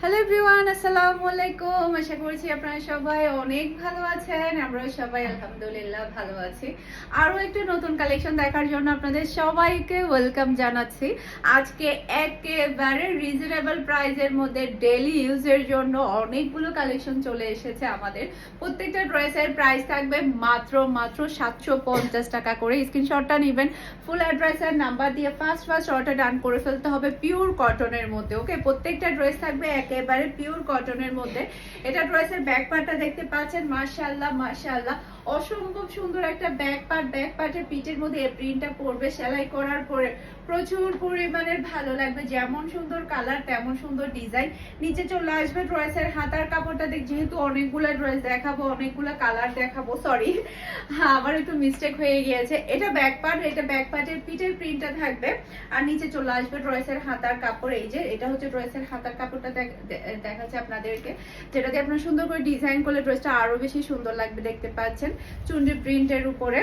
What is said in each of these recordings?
Hello everyone আসসালামু আলাইকুম আশা করছি আপনারা সবাই অনেক ভালো আছেন। আমরা সবাই আলহামদুলিল্লাহ ভালো আছি। আরও একটু নতুন কালেকশন দেখার জন্য আপনাদের সবাইকে ওয়েলকাম জানাচ্ছি। আজকে একেবারে রিজনেবল প্রাইসের মধ্যে ডেলি ইউজের জন্য অনেকগুলো কালেকশন চলে এসেছে আমাদের। প্রত্যেকটা ড্রেসের প্রাইস থাকবে মাত্র মাত্র সাতশো পঞ্চাশ টাকা করে। স্ক্রিনশটটা নেবেন ফুল অ্যাড্রেসের নাম্বার দিয়ে ফার্স্ট ফার্স্ট অর্ডার ডান করে ফেলতে হবে পিওর কটনের মধ্যে ওকে প্রত্যেকটা ড্রেস থাকবে একেবারে পিওর কটনের মধ্যে। এটা ড্রেসের ব্যাক পার্টটা দেখতে পাচ্ছেন? মাশাআল্লাহ মাশাআল্লাহ। অসম্ভব সুন্দর একটা ব্যাক পার্ট ব্যাক পার্টের পিঠের মধ্যে প্রিন্টটা পড়বে সেলাই করার পরে প্রচুর পরিমাণের ভালো লাগবে। যেমন সুন্দর কালার তেমন সুন্দর ডিজাইন নিচে চলে আসবে ড্রেসের হাতার কাপড়টা দেখ, যেহেতু অনেকগুলো ড্রেস দেখাবো, অনেকগুলো কালার দেখাবো সরি হ্যাঁ আমার একটু মিস্টেক হয়ে গিয়েছে। এটা ব্যাক পার্ট এটা ব্যাক পার্টের পিঠের প্রিন্টটা থাকবে। আর নিচে চলে আসবে ড্রেসের হাতার কাপড়। এই যে, এটা হচ্ছে ড্রেসের হাতার কাপড়টা দেখ- দেখাচ্ছে আপনাদেরকে। যেটাতে আপনার সুন্দর করে ডিজাইন করলে ড্রেসটা আরও বেশি সুন্দর লাগবে, দেখতে পাচ্ছেন। চুন্ডি প্রিন্টের উপরে।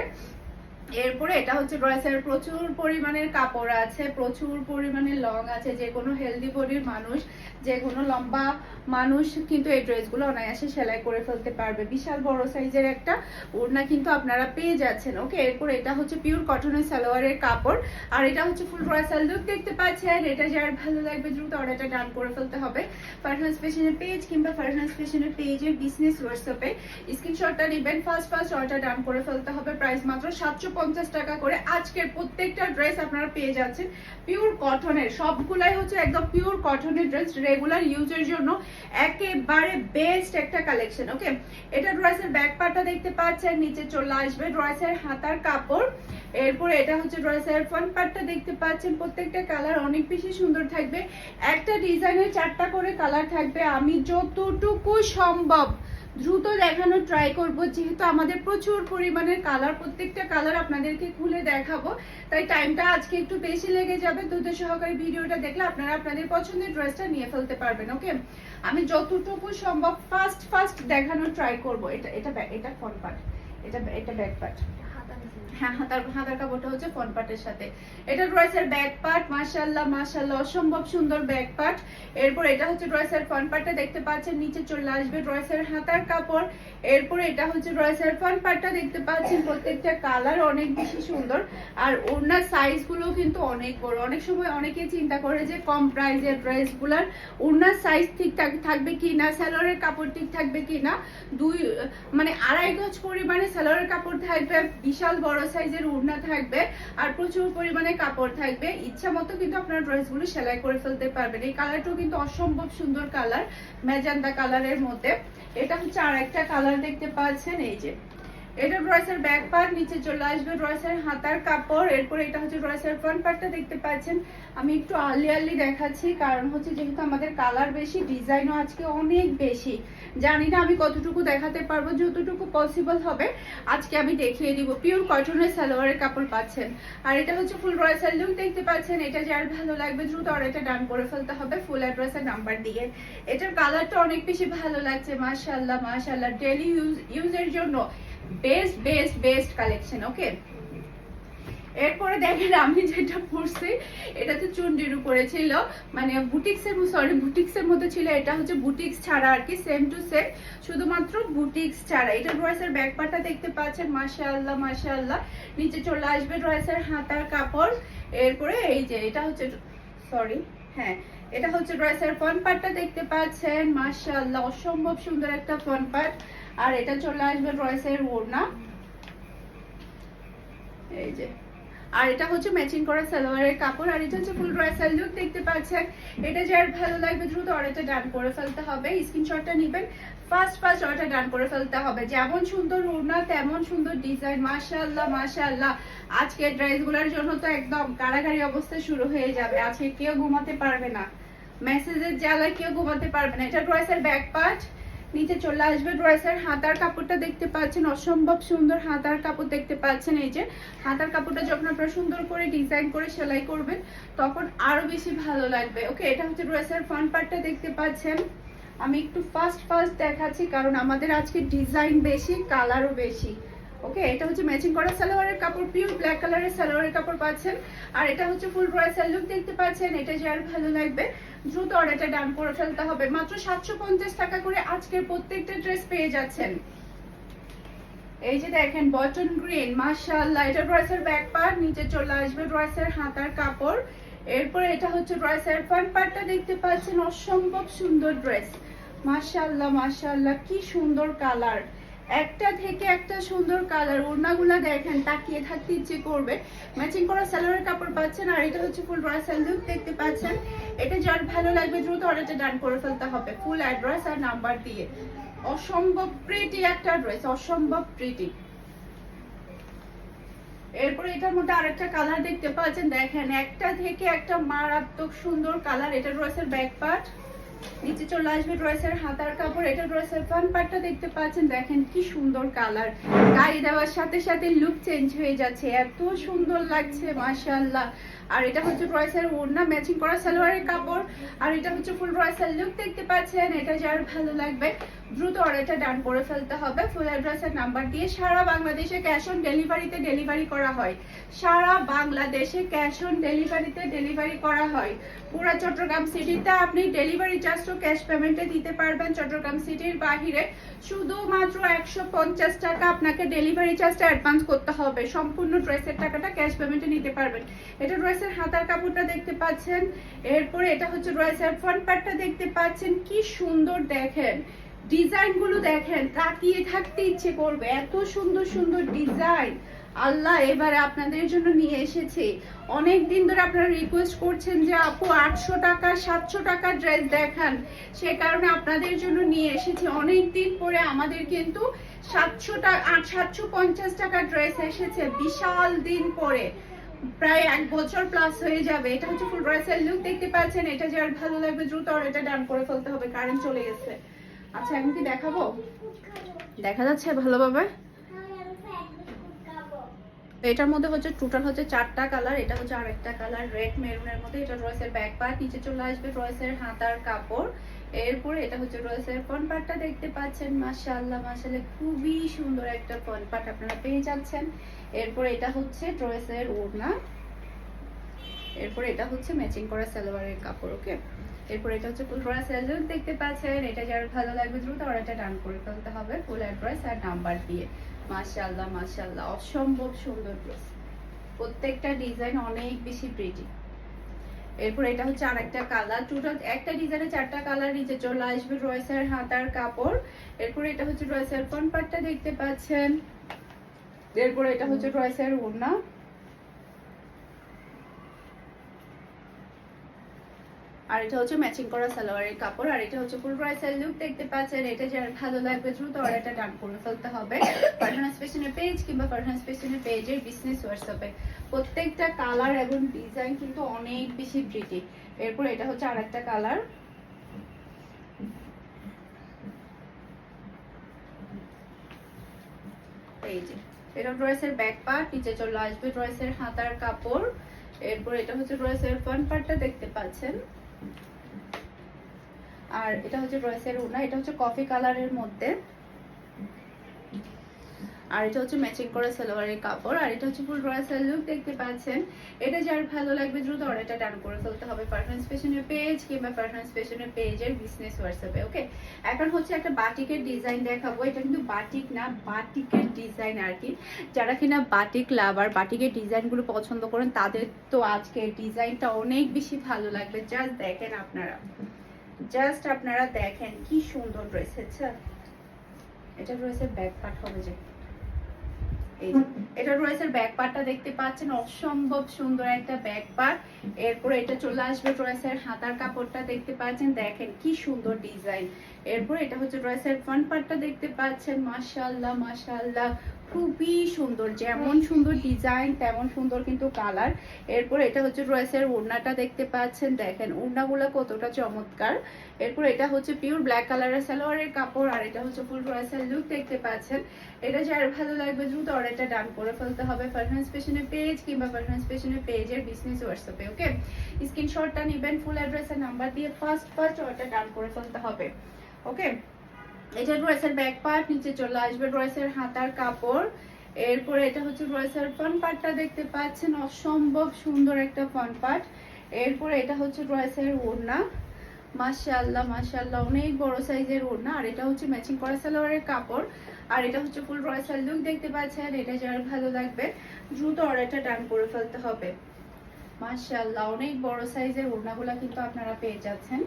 এরপরে এটা হচ্ছে ড্রেসের প্রচুর পরিমাণের কাপড় আছে, প্রচুর পরিমাণে লং আছে, যে কোনো হেলদি বডির মানুষ, যে কোনো লম্বা মানুষ কিন্তু এই ড্রেসগুলো অনায়াসে সেলাই করে ফেলতে পারবে। বিশাল বড় সাইজের একটা ওড়না কিন্তু আপনারা পেয়ে যাচ্ছেন। ওকে এরপর এটা হচ্ছে পিওর কটনের সালোয়ারের কাপড়। আর এটা হচ্ছে ফুল ড্রেসাল লুক দেখতে পাচ্ছেন। এটা যার ভালো লাগবে দ্রুত অর্ডারটা ডান করে ফেলতে হবে। ফারহান্স ফ্যাশনের পেজ কিংবা ফারহান্স ফ্যাশনের পেজের বিজনেস হোয়াটসঅ্যাপে স্ক্রিনশটটা নেবেন। ফার্স্ট ফার্স্ট অর্ডার ডান করে ফেলতে হবে। প্রাইস মাত্র সাতশো পঞ্চাশ টাকা করে আজকের প্রত্যেকটা ড্রেস আপনারা পেয়ে যাচ্ছেন। পিওর কটনের সবগুলাই হচ্ছে একদম পিওর কটনের ড্রেস রেগুলার ইউজের জন্য একেবারে বেস্ট একটা কালেকশন ওকে এটা ড্রেসের ব্যাক পার্টটা দেখতে পাচ্ছেন, নিচে চলে আসবে ড্রেসের হাতার কাপড়। এরপর এটা হচ্ছে ড্রেসের ফ্রন্ট পার্টটা দেখতে পাচ্ছেন, প্রত্যেকটা কালার অনেক বেশি সুন্দর থাকবে। একটা ডিজাইনের চারটা করে কালার থাকবে। আমি যতটুকু সম্ভব দ্রুত দেখানোর ট্রাই করব। যেহেতু আমাদের প্রচুর পরিমাণের কালার প্রত্যেকটা কালার আপনাদেরকে খুলে দেখাবো। তাই টাইমটা আজকে একটু বেশি লেগে যাবে। দ্রুত সহকারী ভিডিওটা দেখলে আপনারা আপনাদের পছন্দের ড্রেসটা নিয়ে ফেলতে পারবেন ওকে আমি যতটুকু সম্ভব ফার্স্ট ফার্স্ট দেখানোর ট্রাই করব। এটা এটা এটা ফ্রন্ট পার্ট এটা এটা ব্যাক পার্ট হ্যাঁ হাতার হাতার কাপড়টা হচ্ছে ফ্রন্ট পার্টের সাথে। এটা ড্রেসের ব্যাক পার্ট মাশাআল্লাহ মাশাআল্লাহ, অসম্ভব সুন্দর ব্যাক পার্ট এরপর এটা হচ্ছে ড্রেসের ফ্রন্ট পার্টটা দেখতে পাচ্ছেন, নিচে চলে আসবে ড্রেসের হাতার কাপড়। এরপর এটা হচ্ছে ড্রেসের ফ্রন্ট পার্টটা দেখতে পাচ্ছেন, প্রত্যেকটা কালার অনেক বেশি সুন্দর। আর ওনার সাইজগুলো কিন্তু অনেক বড়। অনেক সময় অনেকে চিন্তা করে যে কম প্রাইজের ড্রেসগুলার ওনার সাইজ ঠিকঠাক থাকবে কি না স্যালোয়ারের কাপড় ঠিক থাকবে কি না? দুই মানে আড়াই গজ পরিমাণে স্যালোয়ারের কাপড় থাকবে, বিশাল বড় সাইজের উড়না থাকবে আর প্রচুর পরিমাণে কাপড় থাকবে। ইচ্ছা মতো কিন্তু আপনারা ড্রেসগুলো সেলাই করে ফেলতে পারবেন। এই কালারটাও কিন্তু অসম্ভব সুন্দর কালার মেজান্দা কালারের মধ্যে। এটা হচ্ছে আর একটা কালার দেখতে পাচ্ছেন, এই যে এটা ড্রেসের ব্যাক পার্ট নিচে চলে আসবে ড্রেসের হাতার কাপড়। এরপর এটা হচ্ছে ড্রেসের ফ্রন্ট পার্টটা দেখতে পাচ্ছেন। আমি একটু আর্লি আর্লি দেখাচ্ছি, কারণ হচ্ছে যেহেতু আমাদের কালার বেশি ডিজাইনও আজকে অনেক বেশি। জানি না আমি কতটুকু দেখাতে পারব, যতটুকু পসিবল হবে। আজকে আমি দেখিয়ে দিব। পিওর কটনের সালোয়ারের কাপড় পাচ্ছেন। আর এটা হচ্ছে ফুল রয়েসাল লুক দেখতে পাচ্ছেন। এটা যার ভালো লাগবে দ্রুত অর্ডারটা ডান করে ফেলতে হবে ফুল অ্যাড্রেসের নাম্বার দিয়ে। এটার কালারটা অনেক বেশি ভালো লাগছে, মাশাআল্লাহ মাশাআল্লাহ ডেলি ইউজ ইউজের জন্য। Best best best collection okay এরপরে দেখেন আমি যেটা পরছি, এটা তো চুন্ডির উপরে ছিল মানে বুটিক্সের সরি বুটিক্সের মধ্যে ছিল, এটা হচ্ছে বুটিক্স ছাড়া আর কি সেম টু সেম শুধুমাত্র বুটিক্স ছাড়া। এটা ড্রেসের ব্যাক পার্টটা দেখতে পাচ্ছেন, মাশাআল্লাহ মাশাআল্লাহ। নিচে চলে আসবে ড্রেসের হাতার কাপড়, এরপরে এই যে, এটা হচ্ছে সরি হ্যাঁ এটা হচ্ছে ড্রেসের ফ্রন্ট পার্টটা দেখতে পাচ্ছেন। মাশাআল্লাহ, অসম্ভব সুন্দর একটা ফ্রন্ট পার্ট আর এটা চলে আসবে ড্রেসের ওড়না। এই যে। আর এটা হচ্ছে ম্যাচিং করা সালোয়ারের কাপড়। আর এটা হচ্ছে ফুল ড্রেসার লুক দেখতে পাচ্ছেন। এটা যার ভালো লাগবে দ্রুত অর্ডারটা ডান করে ফেলতে হবে। স্ক্রিনশটটা নেবেন। ফার্স্ট ফার্স্ট অর্ডার ডান করে ফেলতে হবে। যেমন সুন্দর ওড়না, তেমন সুন্দর ডিজাইন মাশাআল্লাহ মাশাআল্লাহ। আজকে ড্রেসগুলোর জন্য তো একদম কারাগারি অবস্থা শুরু হয়ে যাবে। আজকে কেউ ঘুমাতে পারবে না। মেসেজের জ্বালায় কেউ ঘুমাতে পারবে না। এটা ড্রেসের ব্যাক পার্ট। নিচে চলে আসবে ড্রেসের হাতার কাপড়টা দেখতে পাচ্ছেন। অসম্ভব সুন্দর হাতার কাপড় দেখতে পাচ্ছেন এই যে। হাতার কাপড়টা যখন আপনারা সুন্দর করে ডিজাইন করে সেলাই করবেন, তখন আরও বেশি ভালো লাগবে। ওকে এটা হচ্ছে ড্রেসের ফ্রন্ট পার্টটা দেখতে পাচ্ছেন। আমি একটু ফার্স্ট ফার্স্ট দেখাচ্ছি, কারণ আমাদের আজকে ডিজাইন বেশি কালারও বেশি। ওকে, এটা হচ্ছে ম্যাচিং করা সালোয়ারের কাপড় পিওর ব্ল্যাক কালারের সালোয়ারের কাপড় পাচ্ছেন। আর এটা হচ্ছে ফুল ড্রেসের লুক দেখতে পাচ্ছেন এটা যার ভালো লাগবে। দ্রুত অর্ডারটা ডান করে ফেলতে হবে। মাত্র সাতশো পঞ্চাশ টাকা করে আজকের প্রত্যেকটা ড্রেস পেয়ে যাচ্ছেন। এই যে দেখেন বটন গ্রিন মাশাআল্লাহ, এটা ড্রেসের ব্যাক পার্ট নিচে চলে আসবে ড্রেসের হাতার কাপড়। এরপরে এটা হচ্ছে ড্রেসের ফ্রন্ট পার্টটা দেখতে পাচ্ছেন, অসম্ভব সুন্দর ড্রেস মাশাআল্লাহ মাশাআল্লাহ, কি সুন্দর কালার একটা থেকে একটা সুন্দর কালার ওড়নাগুলা দেখেন, তাকিয়ে থাকতে ইচ্ছে করবে। ম্যাচিং করা সালোয়ারের কাপড় পাচ্ছেন, আর এটা হচ্ছে ফুল ড্রেসের লুক দেখতে পাচ্ছেন। এটা যার ভালো লাগবে, দ্রুত অর্ডারটা ডান করে ফেলতে হবে ফুল অ্যাড্রেস আর নাম্বার দিয়ে। অসম্ভব প্রিটি একটা ড্রেস অসম্ভব প্রিটি এরপর এটার মধ্যে আরেকটা কালার দেখতে পাচ্ছেন, দেখেন, একটা থেকে একটা মারাত্মক সুন্দর কালার এটা ড্রেসের ব্যাক পার্ট নিচে চলে আসবে ড্রেসের হাতার কাপড়। এটা ড্রেসের ফ্রন্ট পার্টটা দেখতে পাচ্ছেন। দেখেন কি সুন্দর কালার গায়ে দেওয়ার সাথে সাথে লুক চেঞ্জ হয়ে যাচ্ছে। এত সুন্দর লাগছে মাশাল্লাহ আর এটা হচ্ছে ড্রেসের ওড়না ম্যাচিং করা সালোয়ারের কাপড়। আর এটা হচ্ছে ফুল ড্রেসের লুক দেখতে পাচ্ছেন। এটা যার ভালো লাগবে। দ্রুত অর্ডারটা ডান করে ফেলতে হবে। ফুল অ্যাড্রেসের নাম্বার দিয়ে সারা বাংলাদেশে ক্যাশ অন ডেলিভারিতে ডেলিভারি করা হয়। সারা বাংলাদেশে ক্যাশ অন ডেলিভারিতে ডেলিভারি করা হয়। পুরো চট্টগ্রাম সিটিতে আপনি ডেলিভারি চার্জও ক্যাশ পেমেন্টে দিতে পারবেন। চট্টগ্রাম সিটির বাহিরে শুধুমাত্র একশো পঞ্চাশ টাকা আপনাকে ডেলিভারি চার্জটা অ্যাডভান্স করতে হবে। সম্পূর্ণ ড্রেসের টাকাটা ক্যাশ পেমেন্টে নিতে পারবেন। এটা ড্রেসের হাতার কাপড়টা দেখতে পাচ্ছেন। এরপরে এটা হচ্ছে ড্রেসের ফ্রন্ট পার্টটা দেখতে পাচ্ছেন। কি সুন্দর দেখেন। ডিজাইনগুলো দেখেন, তাকিয়ে থাকতে ইচ্ছে করবে। এত সুন্দর সুন্দর ডিজাইন। আল্লাহ, এবারে আপনাদের জন্য নিয়ে এসেছে। অনেক দিন ধরে আপনারা রিকোয়েস্ট করছেন যে, আপু, আটশো টাকা, সাতশো টাকা ড্রেস দেখান। সে কারণে আপনাদের জন্য নিয়ে এসেছে। অনেক দিন পরে আমাদের কিন্তু সাতশো টাকা সাতশো পঞ্চাশ টাকা ড্রেস এসেছে। বিশাল দিন পরে। প্রায় এক বছর প্লাস হয়ে যাবে। এটা হচ্ছে ফুল ড্রেসের লুক দেখতে পাচ্ছেন। এটা যার ভালো লাগবে দ্রুত এটা ডান করে ফেলতে হবে। কারেন্ট চলে গেছে। আচ্ছা এখন কি দেখাবো? দেখা যাচ্ছে ভালোভাবে এটার মধ্যে হচ্ছে টোটাল হচ্ছে চারটা কালার এটা হচ্ছে আরেকটা কালার রেড মেরুনের মধ্যে এটা রয়েছে ব্যাক পার্ট নিচে চলে আসবে রয়েছে হাতার কাপড়। এরপরে এটা হচ্ছে রয়েছে ফ্রন্ট পার্টটা দেখতে পাচ্ছেন মাশাআল্লাহ মাশাআল্লাহ খুবই সুন্দর একটা ফ্রন্ট পার্ট আপনারা পেয়ে যাচ্ছেন। এরপরে এটা হচ্ছে ড্রেসের ওড়না। এরপরে এটা হচ্ছে ম্যাচিং করা সালোয়ারের কাপড় ওকে এরপর এটা হচ্ছে ফুল ড্রেস লুক দেখতে পাচ্ছেন। এটা যার ভালো লাগবে দ্রুত অর্ডারটা ডান করে ফেলতে হবে ফুল অ্যাড্রেস আর নাম্বার দিয়ে। মাশাআল্লাহ মাশাআল্লাহ, অসম্ভব সুন্দর ড্রেস প্রত্যেকটা ডিজাইন অনেক বেশি প্রিটি এরপর এটা হচ্ছে আর একটা কালার টোটাল একটা ডিজাইনে চারটা কালার নিচে চলে আসবে ড্রেসের হাতার কাপড়। এরপর এটা হচ্ছে ড্রেসের ফ্রন্ট পার্টটা দেখতে পাচ্ছেন। এরপর এটা হচ্ছে ড্রেসের ওড়না। আর এটা হচ্ছে ম্যাচিং করা সালোয়ারের কাপড়, আর এটা হচ্ছে ফুল ড্রেসের লুক দেখতে পাচ্ছেন। এটা যার ভালো লাগবে দ্রুত অর্ডারটা ডান করে ফেলতে হবে। পার্টনার স্পেশনের পেজ কিংবা পার্টনার স্পেশনের পেজের বিজনেস হোয়াটসঅ্যাপে প্রত্যেকটা কালার এবং ডিজাইন কিন্তু অনেক বেশি ব্রিটি এরপর এটা হচ্ছে আরেকটা কালার এই যে, এটা ড্রেসের ব্যাক পার্ট নিচে চলে আসবে ড্রেসের হাতার কাপড়। এরপর এটা হচ্ছে ড্রেসের ফ্রন্ট পার্টটা দেখতে পাচ্ছেন। আর এটা হচ্ছে ড্রেসের উনা এটা হচ্ছে কফি কালারের মধ্যে। আর এটা হচ্ছে ম্যাচিং করা সালোয়ারের কাপড়, আর এটা হচ্ছে ফুল ড্রেসের লুক দেখতে পাচ্ছেন। এটা যার ভালো লাগবে দ্রুত অর্ডারটা ডান করে ফেলতে হবে পারফরমেন্স ফ্যাশনের পেজ কিংবা পারফরমেন্স ফ্যাশনের পেজের বিজনেস হোয়াটসঅ্যাপে ওকে এখন হচ্ছে একটা বাটিকের ডিজাইন দেখাবো। এটা কিন্তু বাটিক না বাটিকের ডিজাইন আর কি। যারা কিনা বাটিক লাভার বাটিকের ডিজাইনগুলো পছন্দ করেন, তাদের তো আজকে ডিজাইনটা অনেক বেশি ভালো লাগবে। জাস্ট দেখেন আপনারা। জাস্ট আপনারা দেখেন কি সুন্দর ড্রেস হচ্ছে এটা রয়েছে ব্যাক পার্ট হবে যে। এই যে, এটা রয়েছে ব্যাক পার্টটা দেখতে পাচ্ছেন অসম্ভব সুন্দর একটা ব্যাক পার্ট এরপরে এটা চলে আসবে ড্রেসের হাতার কাপড়টা দেখতে পাচ্ছেন। দেখেন কি সুন্দর ডিজাইন। এরপর এটা হচ্ছে ড্রেসের ফ্রন্ট পার্টটা দেখতে পাচ্ছেন। মাশাআল্লাহ মাশাআল্লাহ। খুবই সুন্দর, যেমন সুন্দর ডিজাইন তেমন সুন্দর কিন্তু কালার এরপর এটা হচ্ছে ড্রেসের ওড়নাটা দেখতে পাচ্ছেন, দেখেন ওড়নাগুলো কতটা চমৎকার। এরপর এটা হচ্ছে পিওর ব্ল্যাক কালারের সালোয়ারের কাপড়, আর এটা হচ্ছে ফুল ড্রেসের লুক দেখতে পাচ্ছেন। এটা যার ভালো লাগবে দ্রুত অর্ডারটা ডান করে ফেলতে হবে পারফরমেন্স পেশনের পেজ কিংবা পারফরমেন্স পেশনের পেজের বিজনেস হোয়াটসঅ্যাপে ওকে স্ক্রিনশটটা নেবেন ফুল অ্যাড্রেসের নাম্বার দিয়ে ফার্স্ট ফার্স্ট অর্ডার ডান করে ফেলতে হবে ওকে এটা ড্রেসের ব্যাক পার্ট নিচে চলে আসবে ড্রেসের হাতার কাপড়। এরপরে এটা হচ্ছে ড্রেসের ফন পার্টটা দেখতে পাচ্ছেন, অসম্ভব সুন্দর একটা ফন পার্ট। এরপরে এটা হচ্ছে ড্রেসের ওড়না। মাশাআল্লাহ মাশাআল্লাহ, অনেক বড় সাইজের ওড়না। আর এটা হচ্ছে ম্যাচিং করা সালোয়ারের কাপড়। আর এটা হচ্ছে ফুল রয়্যাল লুক দেখতে পাচ্ছেন, এটা যার ভালো লাগবে, দ্রুত অর্ডারটা ডান করে ফেলতে হবে। মাশাআল্লাহ, অনেক বড় সাইজের ওড়নাগুলো কিন্তু আপনারা পেয়ে যাচ্ছেন।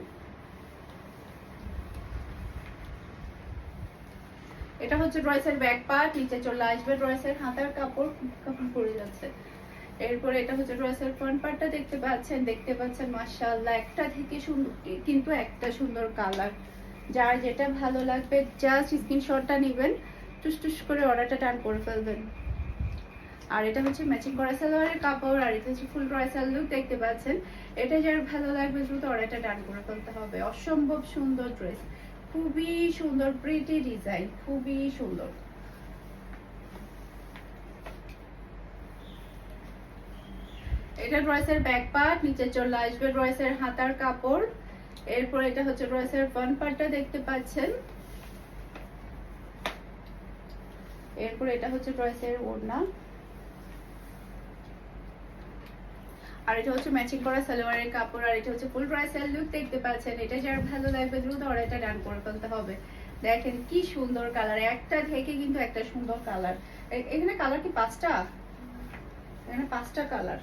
এটা হচ্ছে ড্রেসের ব্যাক পার্ট নিচে চলে আসবে ড্রেসের হাতার কাপড় কাপড় পরে যাচ্ছে। এরপরে এটা হচ্ছে ড্রেসের ফ্রন্ট পার্টটা দেখতে পাচ্ছেন দেখতে পাচ্ছেন মাশাআল্লাহ, একটা থেকে সুন্দর কিন্তু একটা সুন্দর কালার যার যেটা ভালো লাগবে জাস্ট স্ক্রিনশটটা নেবেন, টুস করে অর্ডারটা টান করে ফেলবেন। আর এটা হচ্ছে ম্যাচিং করা সালোয়ারের কাপড়, আর এটা হচ্ছে ফুল রয়্যাল লুক দেখতে পাচ্ছেন। এটা যার ভালো লাগবে, দ্রুত অর্ডারটা ডান করে ফেলতে হবে। অসম্ভব সুন্দর ড্রেস খুবই সুন্দর প্রিটি ডিজাইন খুবই সুন্দর। এটা ড্রেসের ব্যাক পার্ট নিচে চলে আসবে ড্রেসের হাতার কাপড়। এরপর এটা হচ্ছে ড্রেসের ফ্রন্ট পার্টটা দেখতে পাচ্ছেন। এরপর এটা হচ্ছে ড্রেসের ওড়না। আর এটা হচ্ছে ম্যাচিং করা সালোয়ারের কাপড়, আর এটা হচ্ছে ফুল ড্রেসের লুক দেখতে পাচ্ছেন। এটা যার ভালো লাগবে দ্রুত অর্ডারটা ডান করে ফেলতে হবে। দেখেন কি সুন্দর কালার একটা থেকে কিন্তু একটা সুন্দর কালার এখানে কালার কি পাঁচটা? এখানে পাঁচটা কালার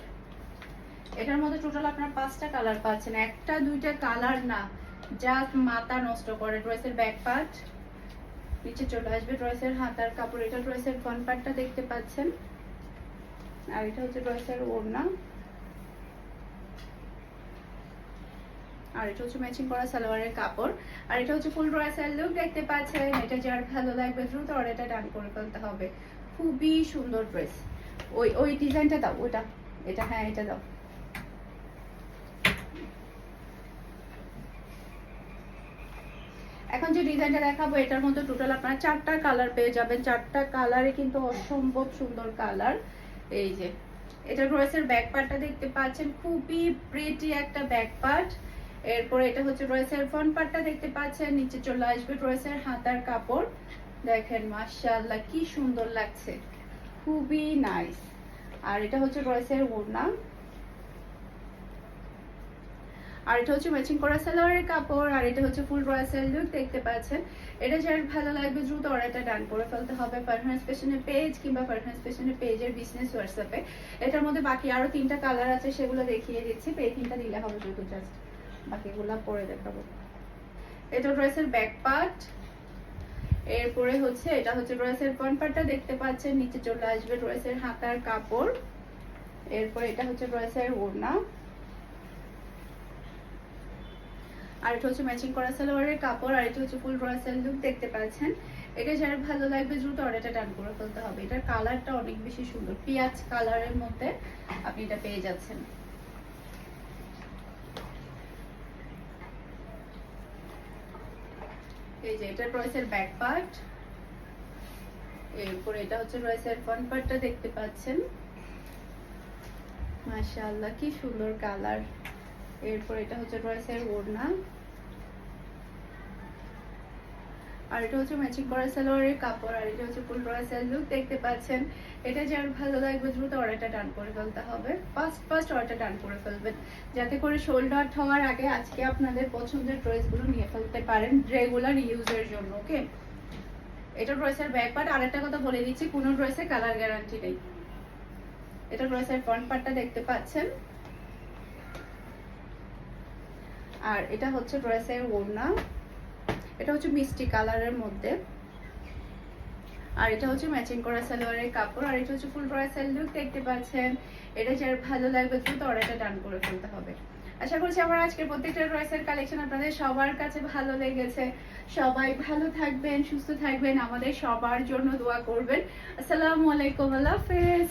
এটার মধ্যে টোটাল আপনার পাঁচটা কালার পাচ্ছেন। একটা, দুইটা কালার না জাস্ট মাথা নষ্ট করে। ড্রেসের ব্যাক পার্ট নিচে চলে আসবে ড্রেসের হাতার কাপড়। এটা ড্রেসের ফ্রন্ট পার্টটা দেখতে পাচ্ছেন। আর এটা হচ্ছে ড্রেসের ওড়না। আর এটা হচ্ছে ম্যাচিং করা সালোয়ারের কাপড়। আর এটা হচ্ছে ফুল ড্রেসের লুক দেখতে পাচ্ছেন। এটা যার ভালো লাগবে দ্রুত অর্ডারটা ডান করে ফেলতে হবে। খুবই সুন্দর ড্রেস ওই ওই ডিজাইনটা দাও, ওটা। এটা হ্যাঁ এটা দাও। এখন যে ডিজাইনটা দেখাবো, এটার মধ্যে টোটাল আপনারা চারটা কালার পেয়ে যাবেন। চারটা কালারে কিন্তু অসম্ভব সুন্দর কালার এই যে, এটা ড্রেসের ব্যাক পার্টটা দেখতে পাচ্ছেন। খুবই প্রিটি একটা ব্যাক পার্ট এরপর এটা হচ্ছে ড্রেসের ফ্রন্ট পার্টটা দেখতে পাচ্ছেন, নিচে চলে আসবে ড্রেসের হাতার কাপড়। দেখেন, মাশাআল্লাহ, কি সুন্দর লাগছে। খুবই নাইস আর এটা হচ্ছে ড্রেসের ওড়না। আর এটা হচ্ছে ম্যাচিং করা সালোয়ারের কাপড়, আর এটা হচ্ছে ফুল রয়্যাল লুক দেখতে পাচ্ছেন। এটা যার ভালো লাগবে, দ্রুত অর্ডারটা ডান করে ফেলতে হবে পারফরমেন্স ফ্যাশনের পেজ কিংবা পারফরমেন্স ফ্যাশনের পেজের বিজনেস হোয়াটসঅ্যাপে এটার মধ্যে বাকি আরও তিনটা কালার আছে, সেগুলো দেখিয়ে দিচ্ছি। এই তিনটা দিলে হবে শুধু জাস্ট বাকিগুলো পরে দেখাবো। এটা ড্রেসের ব্যাক পার্ট এরপরে হচ্ছে এটা হচ্ছে ড্রেসের ফ্রন্ট পার্টটা দেখতে পাচ্ছেন, নিচে চলে আসবে ড্রেসের হাতার কাপড়, এরপর এটা হচ্ছে ড্রেসের ওড়না। আর এটা হচ্ছে ম্যাচিং করা সালোয়ারের কাপড়, আর এটা হচ্ছে ফুল রয়্যাল লুক দেখতে পাচ্ছেন। এটা যারা ভালো লাগবে দ্রুত অর্ডারটা ডান করে ফেলতে হবে। এটার কালারটা অনেক বেশি সুন্দর, পেঁয়াজ কালারের মধ্যে আপনি এটা পেয়ে যাচ্ছেন। এই যে, এটা রয়েছের ব্যাক পার্ট এরপর এটা হচ্ছে রয়েছের ফ্রন্ট পার্টটা দেখতে পাচ্ছেন। মাশাআল্লাহ, কি সুন্দর কালার এরপর এটা হচ্ছে রয়েছের ওড়না। আর এটা হচ্ছে ম্যাচিং করা সালোয়ারের কাপড়, আর এটা হচ্ছে ফুল রয়্যাল লুক দেখতে পাচ্ছেন। এটা যার ভালো লাগবে, দ্রুত অর্ডারটা ডান করে ফেলতে হবে। ফার্স্ট ফার্স্ট অর্ডারটা ডান করে ফেলবেন। যাতে করে শোল্ড আউট হওয়ার আগে আজকে আপনাদের পছন্দের ড্রেসগুলো নিয়ে ফেলতে পারেন রেগুলার ইউজের জন্য ওকে এটা ড্রেসের ব্যাক পার্ট আরেকটা কথা বলে দিচ্ছি, কোনো ড্রেসে কালার গ্যারান্টি নেই। এটা ড্রেসের ফ্রন্ট পার্টটা দেখতে পাচ্ছেন। আর এটা হচ্ছে ড্রেসের ওড়না। এটা হচ্ছে মিষ্টি কালারের মধ্যে। আর এটা হচ্ছে ম্যাচিং করা সালোয়ারের কাপড়, আর এটা হচ্ছে ফুল রয়্যাল লুক দেখতে পাচ্ছেন। এটা যার ভালো লাগবে দ্রুত অর্ডারটা ডান করে ফেলতে হবে। আশা করছি আমার আজকের প্রত্যেকটা ড্রেসের কালেকশন আপনাদের সবার কাছে ভালো লেগেছে। সবাই ভালো থাকবেন, সুস্থ থাকবেন, আমাদের সবার জন্য দোয়া করবেন। আসসালামু আলাইকুম, আল্লাহ হাফেজ।